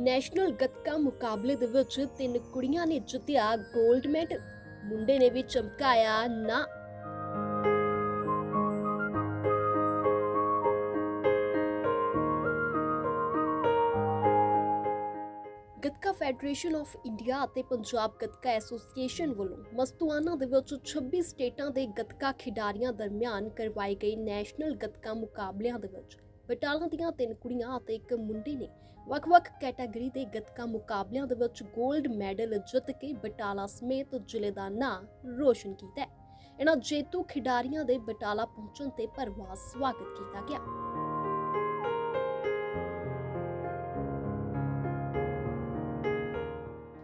National gatka ਮੁਕਾਬਲੇ ਦੇ ਵਿੱਚ ਤਿੰਨ ਕੁੜੀਆਂ ਨੇ ਜਿੱਤਿਆ 골ਡ ਮੈਡਲ ਮੁੰਡੇ ਨੇ ਵੀ ਚਮਕਾਇਆ ਨਾ। ਗੱਤਕਾ ਫੈਡਰੇਸ਼ਨ ਆਫ ਇੰਡੀਆ ਅਤੇ ਪੰਜਾਬ ਗੱਤਕਾ ਐਸੋਸੀਏਸ਼ਨ ਵੱਲੋਂ ਮਸਤੂਆਨਾ ਦੇ ਵਿੱਚ 26 ਸਟੇਟਾਂ ਦੇ ਗੱਤਕਾ ਖਿਡਾਰੀਆਂ ਦਰਮਿਆਨ ਕਰਵਾਏ ਗਏ ਨੈਸ਼ਨਲ ਗੱਤਕਾ ਮੁਕਾਬਲਿਆਂ ਦੇ ਵਿੱਚ ਬਟਾਲਾ ਦੀਆਂ ਤਿੰਨ ਕੁੜੀਆਂ ਅਤੇ ਇੱਕ ਮੁੰਡੇ ਨੇ ਵੱਖ-ਵੱਖ ਕੈਟਾਗਰੀ ਦੇ ਗੱਤਕਾ ਮੁਕਾਬਲਿਆਂ ਦੇ ਵਿੱਚ 골ਡ ਮੈਡਲ ਜਿੱਤ ਕੇ ਬਟਾਲਾ ਸਮੇਤ ਜ਼ਿਲ੍ਹੇ ਦਾ ਨਾਂ ਰੋਸ਼ਨ ਕੀਤਾ ਹੈ। ਇਹਨਾਂ ਜੇਤੂ ਖਿਡਾਰੀਆਂ ਦੇ ਬਟਾਲਾ ਪਹੁੰਚਣ ਤੇ ਭਰਵਾਂ ਸਵਾਗਤ ਕੀਤਾ ਗਿਆ।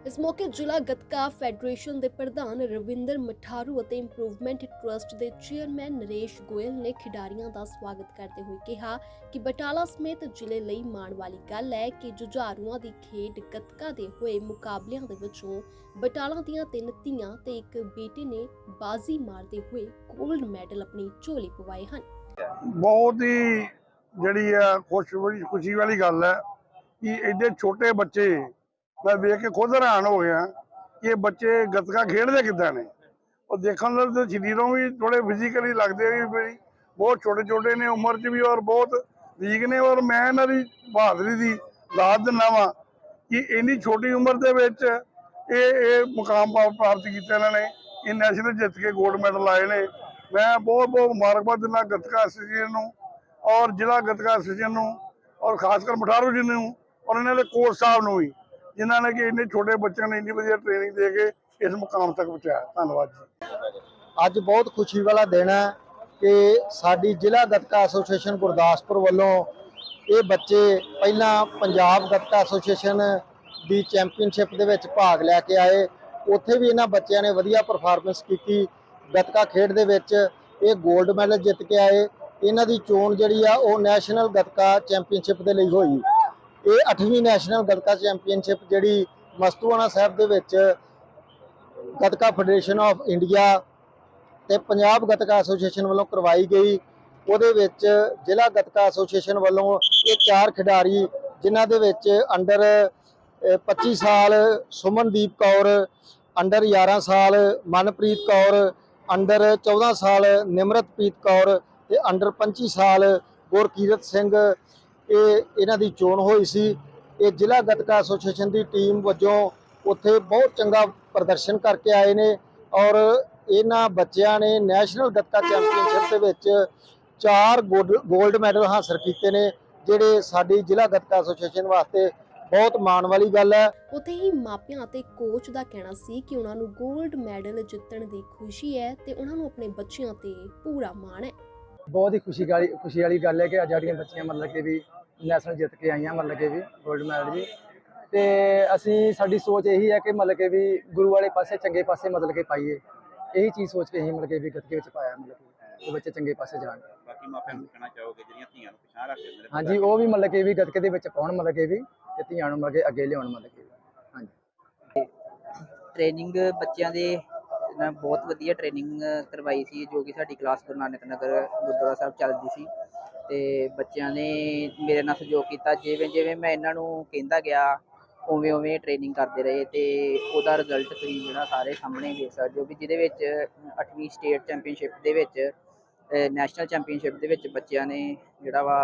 ਇਸ ਮੌਕੇ ਜ਼ਿਲ੍ਹਾ ਗੱਤਕਾ ਫੈਡਰੇਸ਼ਨ ਦੇ ਪ੍ਰਧਾਨ ਰਵਿੰਦਰ ਮਠਾਰੂ ਅਤੇ ਇੰਪਰੂਵਮੈਂਟ ਟਰਸਟ ਦੇ ਚੇਅਰਮੈਨ ਨਰੇਸ਼ ਗੋਇਲ ਨੇ ਖਿਡਾਰੀਆਂ ਦਾ ਸਵਾਗਤ ਕਰਦੇ ਹੋਏ ਕਿਹਾ ਕਿ ਬਟਾਲਾ ਸਮੇਤ ਜ਼ਿਲ੍ਹੇ ਲਈ ਮਾਣ ਵਾਲੀ ਗੱਲ ਹੈ ਕਿ ਜੁਝਾਰੂਆਂ ਦੀ ਖੇਡ ਗੱਤਕਾ ਦੇ ਹੋਏ ਮੁਕਾਬਲਿਆਂ ਦੇ ਵਿੱਚੋਂ ਬਟਾਲਾ ਦੀਆਂ ਤਿੰਨ ਧੀਆਂ ਤੇ ਇੱਕ ਬੇਟੇ ਨੇ ਬਾਜ਼ੀ ਮਾਰਦੇ ਹੋਏ 골ਡ ਮੈਡਲ ਆਪਣੀ ਝੋਲੀ ਪਵਾਏ ਹਨ। ਬਹੁਤ ਹੀ ਜਿਹੜੀ ਹੈ ਖੁਸ਼ ਬੜੀ ਖੁਸ਼ੀ ਵਾਲੀ ਗੱਲ ਹੈ ਕਿ ਐਡੇ ਛੋਟੇ ਬੱਚੇ ਮੈਂ ਵੇਖ ਕੇ ਖੁਦ ਹੈਰਾਨ ਹੋ ਗਿਆ ਕਿ ਇਹ ਬੱਚੇ ਗੱਤਕਾ ਖੇਡਦੇ ਕਿੱਦਾਂ ਨੇ। ਉਹ ਦੇਖਣ ਨਾਲ ਤੇ ਸਰੀਰੋਂ ਵੀ ਥੋੜੇ ਫਿਜ਼ੀਕਲੀ ਲੱਗਦੇ ਵੀ ਬਹੁਤ ਛੋਟੇ ਛੋਟੇ ਨੇ, ਉਮਰ 'ਚ ਵੀ ਔਰ ਬਹੁਤ ਵੀਕ ਨੇ ਔਰ ਮੈਂ ਇਹਨਾਂ ਦੀ ਬਹਾਦਰੀ ਦੀ ਦਾਤ ਦਿੰਦਾ ਵਾਂ ਕਿ ਇੰਨੀ ਛੋਟੀ ਉਮਰ ਦੇ ਵਿੱਚ ਇਹ ਇਹ ਮੁਕਾਮ ਪ੍ਰਾਪਤ ਕੀਤਾ ਇਹਨਾਂ ਨੇ। ਇਹ ਨੈਸ਼ਨਲ ਜਿੱਤ ਕੇ 골ਡ ਮੈਡਲ ਲਾਏ ਨੇ। ਮੈਂ ਬਹੁਤ ਬਹੁਤ ਮੁਬਾਰਕਬਾਦ ਦਿੰਦਾ ਗੱਤਕਾ ਐਸੋਸੀਏਸ਼ਨ ਨੂੰ ਔਰ ਜ਼ਿਲ੍ਹਾ ਗੱਤਕਾ ਐਸੋਸੀਏਸ਼ਨ ਨੂੰ ਔਰ ਖਾਸ ਕਰ ਮਠਾਰੂ ਜੀ ਨੂੰ ਔਰ ਇਹਨਾਂ ਦੇ ਕੋਚ ਸਾਹਿਬ ਨੂੰ ਵੀ। ਜਿਨ੍ਹਾਂ ਨੇ ਕਿ ਇੰਨੇ ਛੋਟੇ ਬੱਚਿਆਂ ਨੂੰ ਇੰਨੀ ਵਧੀਆ ਟ੍ਰੇਨਿੰਗ ਦੇ ਕੇ ਇਸ ਮੁਕਾਮ ਤੱਕ ਪਹੁੰਚਾਇਆ। ਧੰਨਵਾਦ ਜੀ। ਅੱਜ ਬਹੁਤ ਖੁਸ਼ੀ ਵਾਲਾ ਦਿਨ ਹੈ ਕਿ ਸਾਡੀ ਜ਼ਿਲ੍ਹਾ ਗੱਤਕਾ ਐਸੋਸੀਏਸ਼ਨ ਗੁਰਦਾਸਪੁਰ ਵੱਲੋਂ ਇਹ ਬੱਚੇ ਪਹਿਲਾਂ ਪੰਜਾਬ ਗੱਤਕਾ ਐਸੋਸੀਏਸ਼ਨ ਦੀ ਚੈਂਪੀਅਨਸ਼ਿਪ ਦੇ ਵਿੱਚ ਭਾਗ ਲੈ ਕੇ ਆਏ। ਉੱਥੇ ਵੀ ਇਹਨਾਂ ਬੱਚਿਆਂ ਨੇ ਵਧੀਆ ਪਰਫਾਰਮੈਂਸ ਕੀਤੀ। ਗੱਤਕਾ ਖੇਡ ਦੇ ਵਿੱਚ ਇਹ 골ਡ ਮੈਡਲ ਜਿੱਤ ਕੇ ਆਏ। ਇਹਨਾਂ ਦੀ ਚੋਣ ਜਿਹੜੀ ਆ ਉਹ ਨੈਸ਼ਨਲ ਗੱਤਕਾ ਚੈਂਪੀਅਨਸ਼ਿਪ ਦੇ ਲਈ ਹੋਈ। ਇਹ 8ਵੀਂ ਨੈਸ਼ਨਲ ਗੱਤਕਾ ਚੈਂਪੀਅਨਸ਼ਿਪ ਜਿਹੜੀ ਮਸਤੂਆਣਾ ਸਾਹਿਬ ਦੇ ਵਿੱਚ ਗੱਤਕਾ ਫੈਡਰੇਸ਼ਨ ਆਫ ਇੰਡੀਆ ਤੇ ਪੰਜਾਬ ਗੱਤਕਾ ਐਸੋਸੀਏਸ਼ਨ ਵੱਲੋਂ ਕਰਵਾਈ ਗਈ। ਉਹਦੇ ਵਿੱਚ ਜ਼ਿਲ੍ਹਾ ਗੱਤਕਾ ਐਸੋਸੀਏਸ਼ਨ ਵੱਲੋਂ ਇਹ ਚਾਰ ਖਿਡਾਰੀ ਜਿਨ੍ਹਾਂ ਦੇ ਵਿੱਚ ਅੰਡਰ 25 ਸਾਲ ਸੁਮਨਦੀਪ ਕੌਰ ਅੰਡਰ 11 ਸਾਲ ਮਨਪ੍ਰੀਤ ਕੌਰ ਅੰਡਰ 14 ਸਾਲ ਨਿਮਰਤਪ੍ਰੀਤ ਕੌਰ ਤੇ ਅੰਡਰ 25 ਸਾਲ ਗੁਰਕੀਰਤ ਸਿੰਘ ਇਹ ਇਹਨਾਂ ਦੀ ਚੋਣ ਹੋਈ ਸੀ। ਇਹ ਜ਼ਿਲ੍ਹਾ ਗੱਤਕਾ ਐਸੋਸੀਏਸ਼ਨ ਦੀ ਟੀਮ ਵਜੋਂ ਉੱਥੇ ਬਹੁਤ ਚੰਗਾ ਪ੍ਰਦਰਸ਼ਨ ਕਰਕੇ ਆਏ ਨੇ ਔਰ ਇਹਨਾਂ ਬੱਚਿਆਂ ਨੇ ਨੈਸ਼ਨਲ ਗੱਤਕਾ ਚੈਂਪੀਅਨਸ਼ਿਪ ਦੇ ਵਿੱਚ ਚਾਰ 골ਡ ਮੈਡਲ ਹਾਸਲ ਕੀਤੇ ਨੇ ਜਿਹੜੇ ਸਾਡੀ ਜ਼ਿਲ੍ਹਾ ਗੱਤਕਾ ਐਸੋਸੀਏਸ਼ਨ ਵਾਸਤੇ ਬਹੁਤ ਮਾਣ ਵਾਲੀ ਗੱਲ ਹੈ। ਉੱਥੇ ਹੀ ਮਾਪਿਆਂ ਅਤੇ ਕੋਚ ਦਾ ਕਹਿਣਾ ਸੀ ਕਿ ਉਹਨਾਂ ਨੂੰ 골ਡ ਮੈਡਲ ਜਿੱਤਣ ਦੀ ਖੁਸ਼ੀ ਹੈ ਤੇ ਉਹਨਾਂ ਨੂੰ ਆਪਣੇ ਬੱਚਿਆਂ ਤੇ ਪੂਰਾ ਮਾਣ ਹੈ। ਬਹੁਤ ਹੀ ਖੁਸ਼ੀ ਵਾਲੀ ਖੁਸ਼ੀ ਵਾਲੀ ਗੱਲ ਹੈ ਕਿ ਅੱਜ ਸਾਡੀਆਂ ਬੱਚੀਆਂ ਮਤਲਬ ਕਿ ਵੀ ਨੈਸ਼ਨਲ ਜਿੱਤ ਕੇ ਆਈਆਂ ਮਤਲਬ ਕਿ ਵੀ 골ਡ ਮੈਡਲ ਜੀ। ਤੇ ਅਸੀਂ ਸਾਡੀ ਸੋਚ ਇਹੀ ਹੈ ਕਿ ਮਤਲਬ ਕਿ ਵੀ ਗੁਰੂ ਵਾਲੇ ਪਾਸੇ ਚੰਗੇ ਪਾਸੇ ਮਤਲਬ ਕਿ ਪਾਈਏ। ਇਹੀ ਚੀਜ਼ ਸੋਚ ਕੇ ਅਸੀਂ ਮਤਲਬ ਕਿ ਵੀ ਗੱਤਕੇ ਵਿੱਚ ਪਾਇਆ ਮਤਲਬ ਕਿ ਉਹ ਬੱਚੇ ਚੰਗੇ ਪਾਸੇ ਜਾਣ। ਬਾਕੀ ਮਾਪਿਆਂ ਨੂੰ ਕਹਿਣਾ ਚਾਹੋਗੇ ਜਿਹੜੀਆਂ ਧੀਆਂ ਨੂੰ ਪਛਾਣ ਰੱਖਦੇ ਹਾਂਜੀ ਉਹ ਵੀ ਮਤਲਬ ਕਿ ਵੀ ਗੱਤਕੇ ਦੇ ਵਿੱਚ ਪਾਉਣ ਮਤਲਬ ਕਿ ਵੀ ਤੇ ਧੀਆਂ ਨੂੰ ਮਤਲਬ ਕਿ ਅੱਗੇ ਲਿਆਉਣ ਮਤਲਬ ਕਿ ਹਾਂਜੀ। ਟ੍ਰੇਨਿੰਗ ਬੱਚਿਆਂ ਦੇ ਨਾ ਬਹੁਤ ਵਧੀਆ ਟ੍ਰੇਨਿੰਗ ਕਰਵਾਈ ਸੀ, ਜੋ ਕਿ ਸਾਡੀ ਕਲਾਸ ਗੁਰੂ ਨਾਨਕ ਨਗਰ ਗੁਰਦੁਆਰਾ ਸਾਹਿਬ ਚੱਲਦੀ ਸੀ। ਤੇ ਬੱਚਿਆਂ ਨੇ ਮੇਰੇ ਨਾਲ ਸਹਿਯੋਗ ਕੀਤਾ, ਜਿਵੇਂ ਜਿਵੇਂ ਮੈਂ ਇਹਨਾਂ ਨੂੰ ਕਹਿੰਦਾ ਗਿਆ, ਉਵੇਂ ਉਵੇਂ ਟ੍ਰੇਨਿੰਗ ਕਰਦੇ ਰਹੇ ਤੇ ਉਹਦਾ ਰਿਜ਼ਲਟ ਤੁਸੀਂ ਜਿਹੜਾ ਸਾਰੇ ਸਾਹਮਣੇ ਦੇਖ ਸਕਦੇ ਹੋ ਵੀ ਜਿਹਦੇ ਵਿੱਚ 8ਵੀਂ ਸਟੇਟ ਚੈਂਪੀਅਨਸ਼ਿਪ ਦੇ ਵਿੱਚ ਨੈਸ਼ਨਲ ਚੈਂਪੀਅਨਸ਼ਿਪ ਦੇ ਵਿੱਚ ਬੱਚਿਆਂ ਨੇ ਜਿਹੜਾ ਵਾ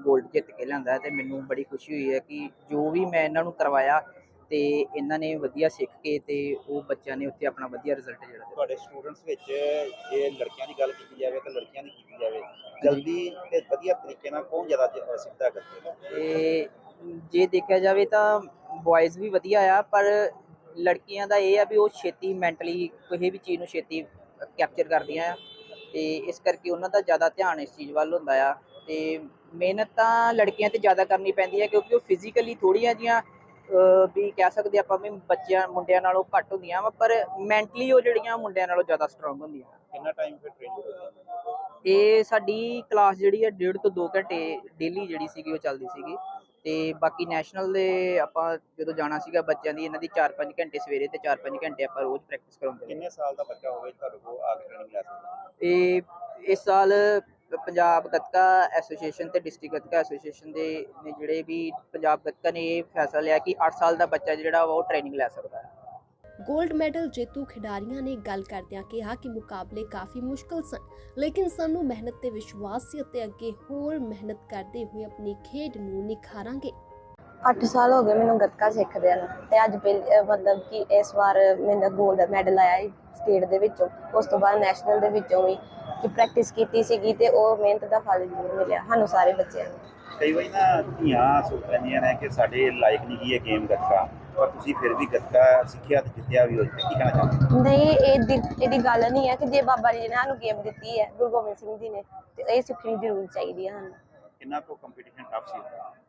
골ਡ ਜਿੱਤ ਕੇ ਲਿਆਂਦਾ ਤੇ ਮੈਨੂੰ ਬੜੀ ਖੁਸ਼ੀ ਹੋਈ ਹੈ ਕਿ ਜੋ ਵੀ ਮੈਂ ਇਹਨਾਂ ਨੂੰ ਕਰਵਾਇਆ ਤੇ ਇਹਨਾਂ ਨੇ ਵਧੀਆ ਸਿੱਖ ਕੇ ਤੇ ਉਹ ਬੱਚਿਆਂ ਨੇ ਉੱਥੇ ਆਪਣਾ ਵਧੀਆ ਰਿਜ਼ਲਟ ਜਿਹੜਾ ਦਿੱਤਾ। ਤੁਹਾਡੇ ਸਟੂਡੈਂਟਸ ਵਿੱਚ ਜੇ ਲੜਕੀਆਂ ਦੀ ਗੱਲ ਕੀਤੀ ਜਾਵੇ ਤਾਂ ਲੜਕੀਆਂ ਦੀ ਕੀਤੀ ਜਾਵੇ। ਜਲਦੀ ਤੇ ਵਧੀਆ ਤਰੀਕੇ ਨਾਲ ਕੌਣ ਜ਼ਿਆਦਾ ਸਿੱਖਦਾ ਕਰਦੇ ਤੇ ਜੇ ਦੇਖਿਆ ਜਾਵੇ ਤਾਂ ਬॉयਜ਼ ਵੀ ਵਧੀਆ ਆ ਪਰ ਲੜਕੀਆਂ ਦਾ ਇਹ ਆ ਵੀ ਉਹ ਛੇਤੀ ਮੈਂਟਲੀ ਕਿਸੇ ਵੀ ਚੀਜ਼ ਨੂੰ ਛੇਤੀ ਕੈਪਚਰ ਕਰਦੀਆਂ ਆ। ਤੇ ਇਸ ਕਰਕੇ ਉਹਨਾਂ ਦਾ ਜ਼ਿਆਦਾ ਧਿਆਨ ਇਸ ਚੀਜ਼ ਵੱਲ ਹੁੰਦਾ ਆ। ਤੇ ਮਿਹਨਤ ਤਾਂ ਲੜਕੀਆਂ ਤੇ ਜ਼ਿਆਦਾ ਕਰਨੀ ਪੈਂਦੀ ਹੈ ਕਿਉਂਕਿ ਉਹ ਫਿਜ਼ੀਕਲੀ ਥੋੜੀਆਂ ਜੀਆਂ ਵੀ ਕਹਿ ਸਕਦੇ ਆਪਾਂ ਵੀ ਬੱਚਿਆਂ ਮੁੰਡਿਆਂ ਨਾਲੋਂ ਘੱਟ ਹੁੰਦੀਆਂ ਵਾ ਪਰ ਮੈਂਟਲੀ ਉਹ ਜਿਹੜੀਆਂ ਮੁੰਡਿਆਂ ਨਾਲੋਂ ਜ਼ਿਆਦਾ ਸਟਰੋਂਗ ਹੁੰਦੀਆਂ। ਕਿੰਨਾ ਟਾਈਮ ਫਿਰ ਟ੍ਰੇਨਿੰਗ ਇਹ ਸਾਡੀ ਕਲਾਸ ਜਿਹੜੀ ਹੈ ਡੇਢ ਤੋਂ 2 ਘੰਟੇ ਡੇਲੀ ਜਿਹੜੀ ਸੀਗੀ ਉਹ ਚੱਲਦੀ ਸੀਗੀ। ਤੇ ਬਾਕੀ ਨੈਸ਼ਨਲ ਦੇ ਆਪਾਂ ਜਦੋਂ ਜਾਣਾ ਸੀਗਾ ਬੱਚਿਆਂ ਦੀ ਇਹਨਾਂ ਦੀ 4-5 ਘੰਟੇ ਸਵੇਰੇ ਤੇ 4-5 ਘੰਟੇ ਆਪਾਂ ਰੋਜ਼ ਪ੍ਰੈਕਟਿਸ ਕਰਾਉਂਦੇ ਕਿੰਨੇ ਸਾਲ ਦਾ ਬੱਚਾ ਹੋਵੇ ਤੁਹਾਡੇ ਕੋਲ ਆ ਕੇ ਟ੍ਰੇਨਿੰਗ ਲੈ ਸਕਦਾ? ਤੇ ਇਸ ਸਾਲ ਪੰਜਾਬ ਗੱਤਕਾ ਐਸੋਸੀਏਸ਼ਨ ਤੇ ਡਿਸਟ੍ਰਿਕਟ ਗੱਤਕਾ ਐਸੋਸੀਏਸ਼ਨ ਦੇ ਨੇ ਜਿਹੜੇ ਵੀ ਪੰਜਾਬ ਗੱਤਕਾ ਨੇ ਇਹ ਫੈਸਲਾ ਲਿਆ ਕਿ 8 ਸਾਲ ਦਾ ਬੱਚਾ ਜਿਹੜਾ ਉਹ ਟ੍ਰੇਨਿੰਗ ਲੈ ਸਕਦਾ ਹੈ। 골ਡ ਮੈਡਲ ਜੇਤੂ ਖਿਡਾਰੀਆਂ ਨੇ ਗੱਲ ਕਰਦਿਆਂ ਕਿਹਾ ਕਿ ਮੁਕਾਬਲੇ ਕਾਫੀ ਮੁਸ਼ਕਲ ਸਨ ਲੇਕਿਨ ਸਾਨੂੰ ਮਿਹਨਤ ਤੇ ਵਿਸ਼ਵਾਸ ਸੀ ਅਤੇ ਅੱਗੇ ਹੋਰ ਮਿਹਨਤ ਕਰਦੇ ਹੋਏ ਆਪਣੀ ਖੇਡ ਨੂੰ ਨਿਖਾਰਾਂਗੇ। 8 ਸਾਲ ਹੋ ਗਏ ਮੈਨੂੰ ਗੱਤਕਾ ਸਿੱਖਦਿਆਂ ਨੂੰ ਤੇ ਅੱਜ ਅਹ ਮਤਲਬ ਕਿ ਇਸ ਵਾਰ ਮੈਨੂੰ 골ਡ ਮੈਡਲ ਆਇਆ ਹੈ ਸਟੇਟ ਦੇ ਵਿੱਚੋਂ ਉਸ ਤੋਂ ਬਾਅਦ ਨੈਸ਼ਨਲ ਦੇ ਵਿੱਚੋਂ ਵੀ। ਕਿ ਪ੍ਰੈਕਟਿਸ ਕੀਤੀ ਸੀਗੀ ਤੇ ਉਹ ਮਿਹਨਤ ਦਾ ਫਲ ਜ਼ਰੂਰ ਮਿਲਿਆ ਸਾਨੂੰ ਸਾਰੇ ਬੱਚਿਆਂ ਨੂੰ। ਕਈ ਵਾਰੀ ਨਾ ਧੀਆਂ ਸੋਚ ਲੈਂਦੀਆਂ ਨੇ ਕਿ ਸਾਡੇ ਲਾਇਕ ਨਹੀਂ ਗੀ ਇਹ ਗੇਮ ਗੱਤਕਾ ਪਰ ਤੁਸੀਂ ਫਿਰ ਵੀ ਗੱਤਕਾ ਸਿੱਖਿਆ ਤੇ ਜਿੱਤਿਆ ਵੀ ਹੋ ਕੀ ਕਹਿਣਾ ਚਾਹੁੰਦੇ ਹੋ? ਨਹੀਂ ਇਹ ਦੀ- ਇਹਦੀ ਗੱਲ ਨਹੀਂ ਹੈ ਕਿ ਜੇ ਬਾਬਾ ਜੀ ਨੇ ਸਾਨੂੰ ਗੇਮ ਦਿੱਤੀ ਹੈ ਗੁਰੂ ਗੋਬਿੰਦ ਸਿੰਘ ਜੀ ਨੇ ਤੇ ਇਹ ਸਿੱਖਣੀ ਜ਼ਰੂਰ ਚਾਹੀਦੀ ਹੈ ਸਾਨੂੰ। ਕਿੰਨਾ ਕੋ ਕੰਪੀਟੀਸ਼ਨ ਟਫ ਸੀ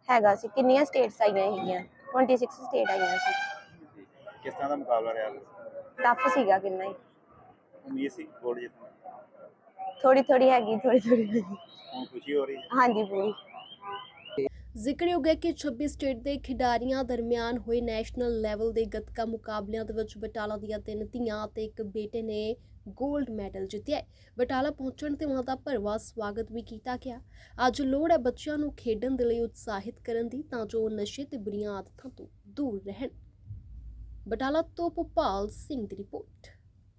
ਹੈਗਾ ਸੀ ਕਿੰਨੀਆਂ ਸਟੇਟਸ ਆਈਆਂ ਸੀਗੀਆਂ 26 ਸਟੇਟ ਆਈਆਂ ਸੀ। ਕਿਸ ਤਰ੍ਹਾਂ ਦਾ ਮੁਕਾਬਲਾ ਰਿਹਾ? ਟਫ ਸੀਗਾ ਕਿੰਨਾ ਹੀ। ਉਮੀਦ ਸੀ ਗੋਲਡ ਜਿੱਤਣ ਦੀ। ਥੋੜੀ ਥੋੜੀ ਹੈਗੀ ਥੋੜੀ ਥੋੜੀ ਹੈਗੀ। ਹੁਣ ਖੁਸ਼ੀ ਹੋ ਰਹੀ ਹੈ? ਹਾਂਜੀ ਪੂਰੀ। ਜ਼ਿਕਰਯੋਗ ਹੈ ਕਿ 26 ਸਟੇਟ ਦੇ ਖਿਡਾਰੀਆਂ ਦਰਮਿਆਨ ਹੋਏ ਨੈਸ਼ਨਲ ਲੈਵਲ ਦੇ ਗੱਤਕਾ ਮੁਕਾਬਲਿਆਂ ਦੇ ਵਿੱਚ ਬਟਾਲਾ ਦੀਆਂ ਤਿੰਨ ਧੀਆਂ ਅਤੇ ਇੱਕ ਬੇਟੇ ਨੇ 골ਡ ਮੈਡਲ ਜਿੱਤਿਆ ਹੈ। ਬਟਾਲਾ ਪਹੁੰਚਣ ਤੇ ਉਹਨਾਂ ਦਾ ਭਰਵਾ ਸਵਾਗਤ ਵੀ ਕੀਤਾ ਗਿਆ। ਅੱਜ ਲੋੜ ਹੈ ਬੱਚਿਆਂ ਨੂੰ ਖੇਡਣ ਦੇ ਲਈ ਉਤਸ਼ਾਹਿਤ ਕਰਨ ਦੀ ਤਾਂ ਜੋ ਉਹ ਨਸ਼ੇ ਤੇ ਬੁਰੀਆਂ ਆਦਤਾਂ ਤੋਂ ਦੂਰ ਰਹਿਣ। ਬਟਾਲਾ ਤੋਂ ਭੋਪਾਲ ਸਿੰਘ ਦੀ ਰਿਪੋਰਟ।